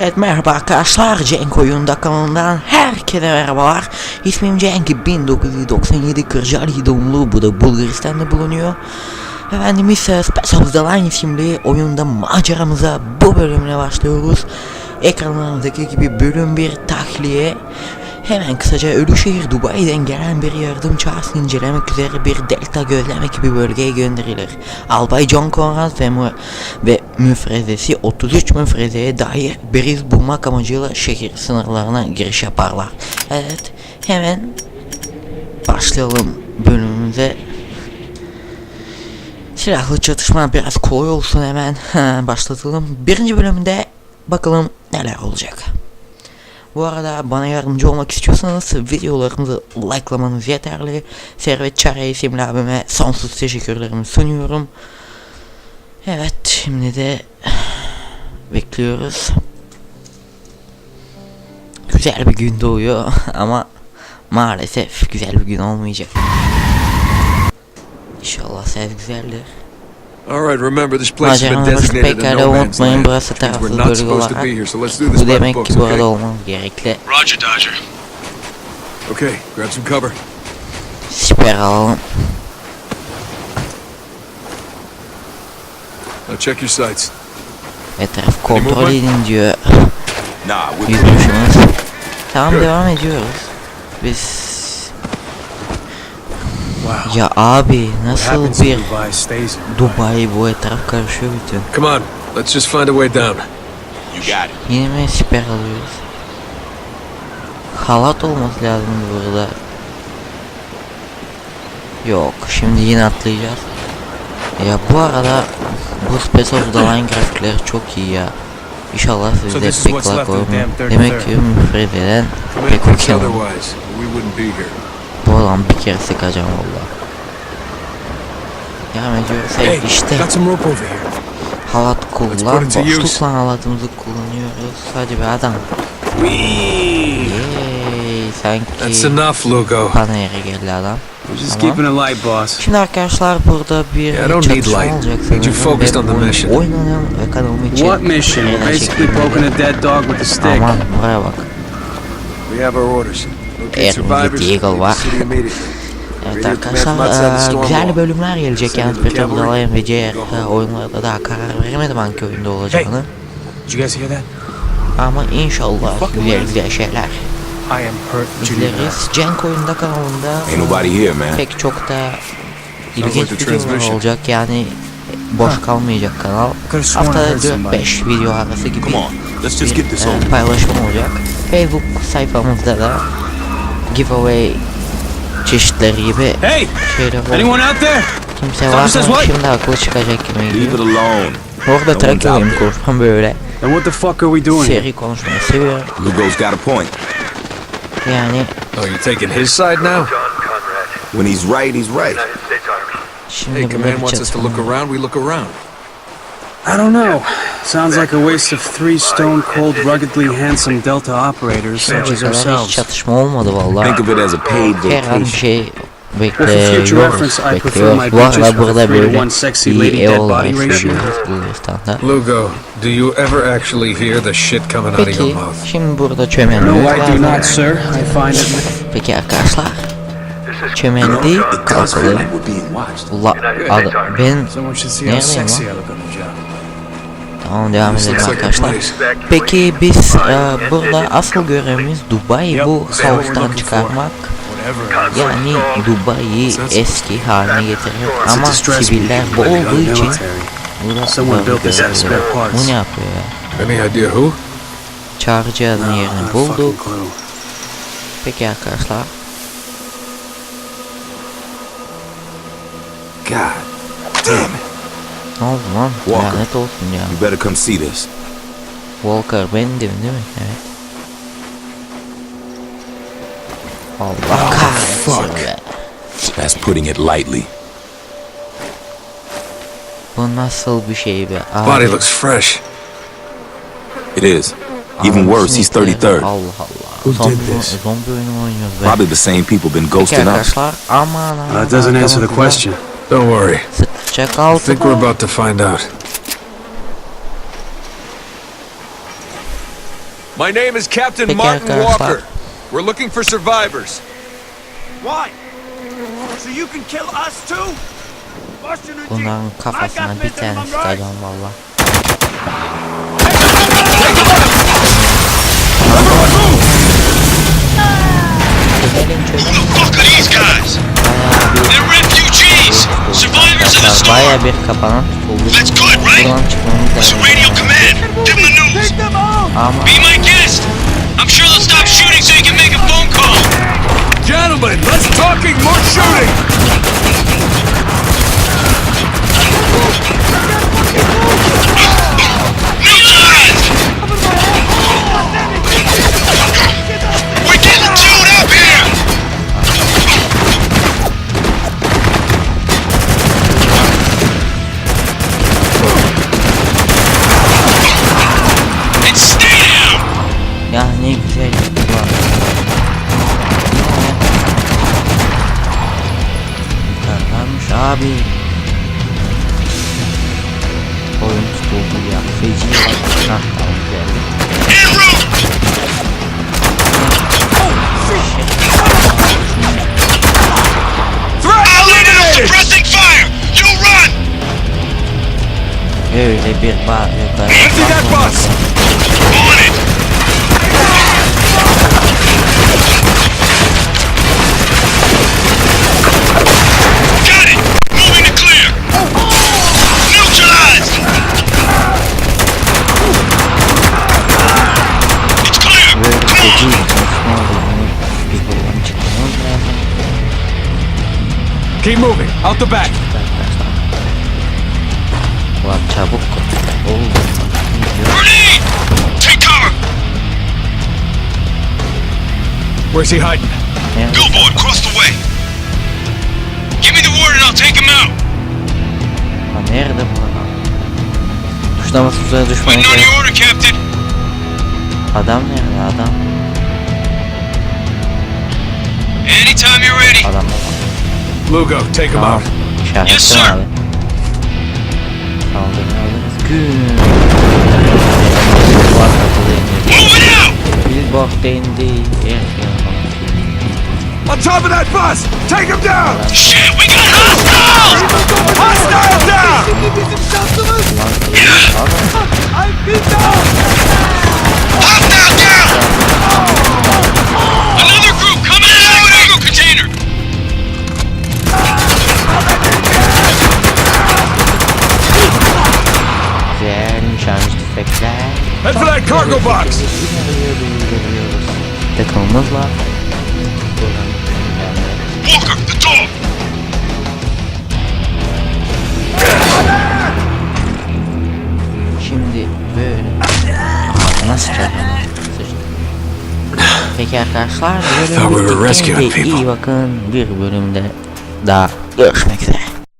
Evet merhaba arkadaşlar. Cenk Oyunda kanalından herkese merhabalar. İsmim Cenk. 1997 Kırcaali doğumlu bu da Bulgaristan'da bulunuyor. Efendim ise Space of the Line isimli oyunda maceramıza bu bölümle başlıyoruz. Ekranlarınızdaki gibi bölüm bir tahliye Hemen kısaca Ölüşehir Dubai'den gelen bir yardım çağrısını incelemek üzere bir Delta gözlem ekibi bölgeye gönderilir. Albay John Conrad ve, mu ve müfrezesi 33 müfrezeye dair beriz bulmak amacıyla şehir sınırlarına giriş yaparlar. Evet hemen başlayalım bölümümüze. Silahlı çatışma biraz kolay olsun hemen başlatalım. Birinci bölümde bakalım neler olacak. Bu arada bana yardımcı olmak istiyorsanız videolarımızı likelamanız yeterli. Servet Çare isimli abime sonsuz teşekkürlerimi sunuyorum. Evet şimdi de bekliyoruz. Güzel bir gün doğuyor ama maalesef güzel bir gün olmayacak. İnşallah ses Alright, remember this place is designated for no man's land. We're not supposed to be here, so let's do this ki burada olmamız gerekli. Roger Dodger. Okay, grab some cover. Siper. Now check your sights. Etraf Nah, edin diyor. Yüzmüşümüz. Tamam devam ediyoruz. Biz ya abi nasıl bir Dubai bu etraf karışıyor bütün. Come on, let's just find a way down. You got it. Yine mi siper alıyoruz? Halat olması lazım burada. Yok şimdi yine atlayacağız. Ya bu arada bu Space of the Line grafikleri çok iyi ya. İnşallah this is pek lag Demek 33rd. ki müfrededen pek okuyalım. Adam bir kere sıkacağım valla. Devam ediyoruz. Hey, işte got some rope over here. halat kullan. it use. Boşlukla halatımızı kullanıyoruz. Hadi be adam. Whee! Yeeey That's sanki enough, Lugo. panayere geldi adam. Just Tamam. keeping a light, boss. Şimdi arkadaşlar burada bir Yeah, I don't need light. olacak Need you focused on the mission. Oynanın ve için What mission? We're basically poking a dead dog with a stick. Aman buraya bak. We have our orders. Millet Eagle var. Evet arkadaşlar eee, güzel bölümler gelecek yani Petrol. Dalay'ın ve diğer oyunlarda daha karar veremedim hangi oyunda olacağını. Did you guys hear that? Ama inşallah güzel güzel şeyler izleriz. Cenk oyunda kanalında pek çok da ilginç videolar olacak yani boş kalmayacak kanal. Haftada heard somebody. 4-5 video arası gibi Come on, let's just get this e, paylaşım olacak. Facebook sayfamızda da giveaway çeşitleri gibi Hey! şeyler olacak. Anyone out there? Kimse var says mı? what? Şimdi aklı çıkacak gibi Leave geliyor. it alone. Orada No track one's out olayım there. konuşmam böyle. Then what the fuck are we doing here? Seri konuşmayı seviyorum. Lugo's got a point. Yani Oh, you're taking his side now? When he's right, he's right. şimdi Hey, command wants us to look around, we look around. I don't know. Sounds like a waste of three stone cold, ruggedly handsome Delta operators such as hiç ourselves. çatışma olmadı vallahi. Think of it as a paid bir vacation. şey Well, for future bekliyoruz, reference, I prefer bekliyoruz. my Bu beaches arada burada 3 to böyle 1 sexy iyi lady ev dead body ratio. söylüyoruz Bulgaristan'da. Lugo, do you ever actually hear the shit coming out of your Peki mouth? şimdi burada çömelmemiz No, I do not, sir. I find it. Peki arkadaşlar çömeldi It does feel kalkalım. like we're being watched. La, ad, ben Someone should see Neredeyim how sexy I lan? look on the job. Tamam devam edelim arkadaşlar. Peki biz e, burada asıl görevimiz Dubai'yi Yep, bu looking çıkarmak. Yani Dubai'yi eski haline getirmek ama siviller the olduğu için burada böyle görevler. Bu ne yapıyor ya? Any idea who? Çağrıcı adın No, yerini bulduk. Peki arkadaşlar God damn it. Ne oldu lan? Walker. Lanet olsun ya. You better come see this. Walker benim değil mi? Evet. Allah kahretsin fuck. be. That's putting it lightly. Bu nasıl bir şey be? Abi, Body looks fresh. It is. Even worse, he's 33rd. Allah Allah. Who zombi, did this? zombi oyunu oynuyoruz be. Probably the same people been ghosting us. arkadaşlar aman aman. That doesn't answer the question. Don't worry. Sıkacak I think we're about to find out. My name is Captain Peki Martin arkadaşlar. Walker. We're looking for survivors. Why? So you can kill us too? Başını dik. Bunların kafasına I got bir Mr. tane Monroe. sıkacağım valla. Buraya bir kapanan tutuldu. Buradan çıkmamız lazım. Ama... I'm sure they'll stop shooting so you can make a phone call. Gentlemen, let's talking, more shooting. Yukarılarmış abi. Oyun tutuldu Suppressing fire! You run! Hey, bir bağırıyor. Empty that bus! Keep moving, out the back. Grenade! Take! Where's he hiding? Billboard, cross the way! Give me the word and I'll take him out! Ha, nerede bu order, Captain! Adam adam? Anytime you're ready! Lugo, take him out. Yes, sir. On top of that bus! Take him down! Shit! Head for that cargo box! Walker, the door! Şimdi böyle. Nasıl çarptı? Peki arkadaşlar Thought we were bölüm rescuing bitti. people. İyi bakın bir bölümde daha görüşmek.